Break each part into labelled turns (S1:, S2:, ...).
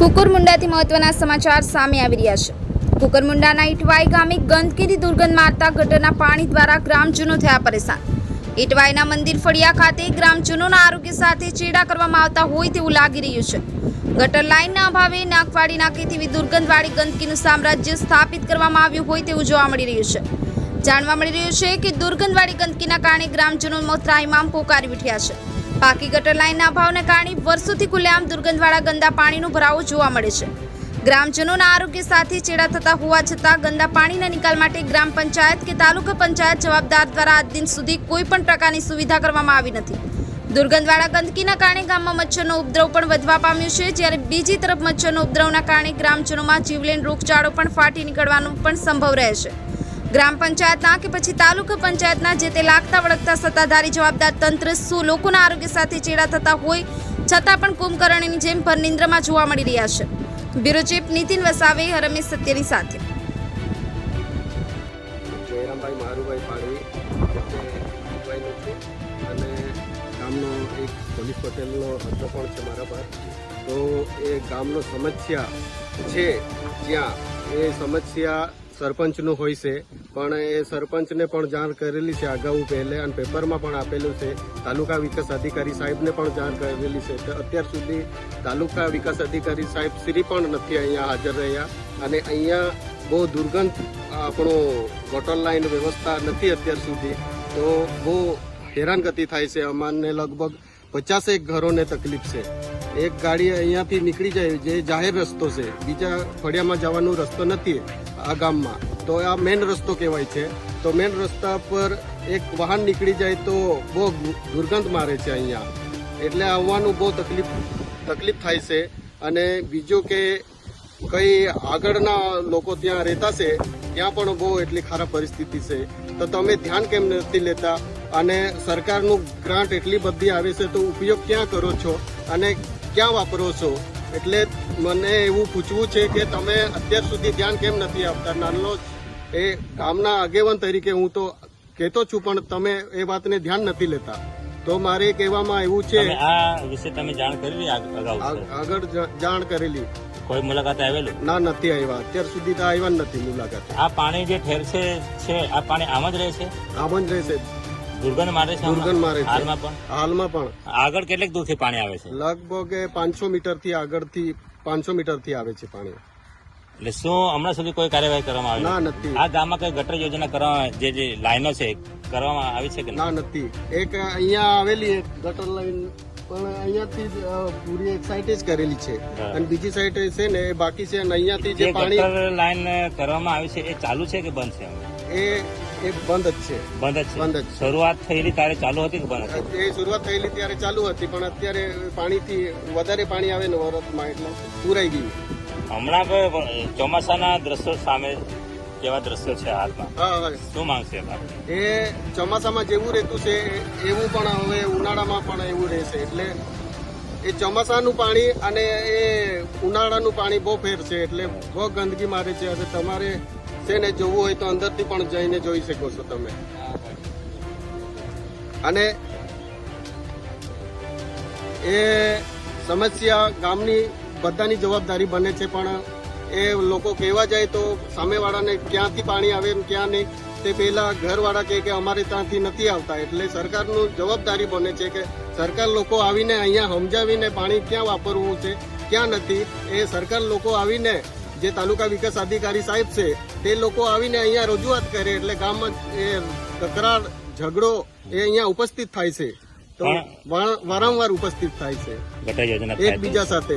S1: કુકરમુંડાથી મહત્વના સમાચાર સામે આવી રહ્યા છે. કુકરમુંડાના ઇટવાઈ ગામે ગંદકીથી દુર્ગંધ મારતા ગટરના પાણી દ્વારા ગ્રામજનો થયા પરેશાન. ઇટવાઈના મંદિર ફળિયા ખાતે ગ્રામજનોના આરોગ્ય સાથે ચેડા કરવામાં આવતા હોય તેવું લાગી રહ્યું છે. ગટર લાઇનના અભાવે નાકવાડી તેવી દુર્ગંધવાળી ગંદકીનું સામ્રાજ્ય સ્થાપિત કરવામાં આવ્યું હોય તેવું જોવા મળી રહ્યું છે. જાણવા મળી રહ્યું છે કે દુર્ગંધવાળી ગંદકીના કારણે ગ્રામજનોમાં ત્રાહિમામ પોકારી ઉઠ્યા છે. પાકી ગટર લાઇનના અભાવને કારણે વર્ષોથી ખુલ્લેઆમ દુર્ગંધવાળા ગંદા પાણીનો ભરાવો જોવા મળે છે. ગ્રામજનોના આરોગ્ય સાથે ચેડા થતા હોવા છતાં ગંદા પાણીના નિકાલ માટે ગ્રામ પંચાયત કે તાલુકા પંચાયત જવાબદાર દ્વારા આજ દિન સુધી કોઈ પણ પ્રકારની સુવિધા કરવામાં આવી નથી. દુર્ગંધવાળા ગંદકીના કારણે ગામમાં મચ્છરનો ઉપદ્રવ પણ વધવા પામ્યો છે. જ્યારે બીજી તરફ મચ્છરનો ઉપદ્રવના કારણે ગ્રામજનોમાં જીવલેણ રોગચાળો પણ ફાટી નીકળવાનો પણ સંભવ રહે છે. ગ્રામ પંચાયતના કે પછી તાલુકા પંચાયતના જે તે લાગતા વળગતા સત્તાધારી જવાબદાર તંત્ર શું લોકોના આરોગ્ય સાથે ચેડા થતા હોય, છતાં પણ કુંભકર્ણની જેમ ભરનિંદ્રમાં જોવા મળી રહ્યા છે. બ્યુરો ચીફ નીતિન વસાવે, હરમેશ સત્યની સાથે.
S2: જયરામભાઈ મારુભાઈ પાડવી મુંબઈનો છું. અને ગામનો એક પોલીસ પટેલનો અડ્ડો પણ છે મારા પર. તો એ ગામનો સમસ્યા છે જ્યાં એ સમસ્યા સરપંચનું હોય છે. પણ એ સરપંચને પણ જાણ કરેલી છે અગાઉ પહેલે અને પેપરમાં પણ આપેલું છે. તાલુકા વિકાસ અધિકારી સાહેબને પણ જાણ કરેલી છે. અત્યાર સુધી તાલુકા વિકાસ અધિકારી સાહેબ શ્રી પણ નથી અહીંયા હાજર રહ્યા. અને અહીંયા બહુ દુર્ગંધ આપણો વોટર લાઈન વ્યવસ્થા નથી અત્યાર સુધી. તો બહુ હેરાનગતિ થાય છે. અમારને લગભગ પચાસેક ઘરોને તકલીફ છે. એક ગાડી અહીંયાથી નીકળી જાય જે જાહેર રસ્તો છે. બીજા ફળિયામાં જવાનો રસ્તો નથી આ ગામમાં. તો આ મેઇન રસ્તો કહેવાય છે. તો મેઇન રસ્તા પર એક વાહન નીકળી જાય તો બહુ દુર્ગંધ મારે છે અહીંયા. એટલે આવવાનું બહુ તકલીફ તકલીફ થાય છે. અને બીજું કે કઈ આગળના લોકો ત્યાં રહેતા છે, ત્યાં પણ બહુ એટલી ખરાબ પરિસ્થિતિ છે. તો તમે ધ્યાન કેમ નથી લેતા? અને સરકારનું ગ્રાન્ટ એટલી બધી આવે છે તો ઉપયોગ ક્યાં કરો છો અને ક્યાં વાપરો છો? એટલે મને એવું પૂછવું છે કે તમે અત્યાર સુધી ધ્યાન કેમ નથી આપતા? નાનો એ ગામના આગેવાન તરીકે હું તો કહેતો છું પણ તમે એ વાતને ધ્યાન નથી લેતા. તો મારે કહેવામાં એવું છે
S3: આ વિશે તમે જાણ કરેલી
S2: આગળ જાણ કરેલી.
S3: કોઈ મુલાકાત આવેલું?
S2: ના નથી આવ્યા. અત્યાર સુધી તો આવ્યા નથી મુલાકાત.
S3: આ પાણી જે ઠેરશે છે આ પાણી આમ જ રહેશે
S2: આમ જ રહેશે
S3: દુર્ગંધ મારે છે
S2: દુર્ગંધ મારે છે.
S3: હાલમાં પણ?
S2: હાલમાં પણ.
S3: આગળ કેટલેક દૂરથી પાણી આવે છે?
S2: લગભગ પાંચસો મીટરથી આગળથી પાંચસો મીટરથી આવે છે પાણી.
S3: એટલે શું હમણાં સુધી કોઈ કાર્યવાહી કરવામાં
S2: ના નથી.
S3: આ ગામમાં કઈ ગટર યોજના કરવામાં જે જે લાઈનો છે કરવામાં આવી છે કે
S2: ના નથી. એક અહીંયા આવેલી એક ગટર લાઈન પણ અહીંયાથી જ પૂરી એક સાઈડ જ કરેલી છે. અને બીજી સાઈડ છે ને એ બાકી છે અને અહીંયાથી
S3: જે
S2: જે પાણી
S3: લાઈન કરવામાં આવી છે એ ચાલુ છે કે બંધ છે
S2: એ એ બંધ જ છે.
S3: બંધ જ
S2: બંધ જ
S3: છે.
S2: છે.
S3: શરૂઆત થયેલી ત્યારે ચાલુ હતી કે બંધ હતી?
S2: એ શરૂઆત થયેલી ત્યારે ચાલુ હતી પણ અત્યારે પાણીથી વધારે પાણી આવે ને વરસમાં એટલે પૂરાઈ ગયું.
S3: હમણાં ચોમાસાના દ્રશ્યો સામે કેવા દ્રશ્યો છે હાલમાં? શું માંગશે
S2: એ ચોમાસામાં જેવું રહેતું છે એવું પણ હવે ઉનાળામાં પણ એવું રહેશે. એટલે એ ચોમાસાનું પાણી અને એ ઉનાળાનું પાણી બહુ ફેર છે એટલે બહુ ગંદકી મારે છે. અને તમારે છે ને જોવું હોય તો અંદરથી પણ જઈને જોઈ શકો છો તમે. અને એ સમસ્યા ગામની બધાની જવાબદારી બને છે, પણ એ લોકો કહેવા જાય તો સામેવાળાને ક્યાંથી પાણી આવે એમ ક્યાં નહીં, તે પહેલા ઘરવાળા કહે કે અમારે ત્યાંથી નથી આવતા. એટલે સરકારનું જવાબદારી બને છે કે સરકાર લોકો આવીને અહીંયા સમજાવીને પાણી ક્યાં વાપરવું છે, ક્યાં નથી, એ સરકાર લોકો આવીને જે તાલુકા વિકાસ અધિકારી સાહેબ છે તે લોકો આવીને અહીંયા રજૂઆત કરે એટલે ગામમાં એ તકરાર ઝઘડો એ અહીંયા ઉપસ્થિત થાય છે. તો વારંવાર ઉપસ્થિત થાય છે. એકબીજા સાથે.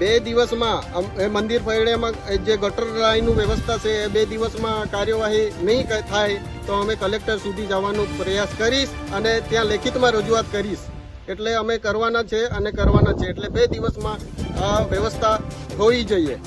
S2: બે દિવસમાં એ મંદિર ફળિયામાં જે ગટર લાઈનનું વ્યવસ્થા છે એ બે દિવસમાં કાર્યવાહી નહીં થાય તો અમે કલેક્ટર સુધી જવાનો પ્રયાસ કરીશ અને ત્યાં લેખિતમાં રજૂઆત કરીશ. એટલે અમે કરવાના છે અને કરવાના છે. એટલે બે દિવસમાં વ્યવસ્થા હોવી જોઈએ.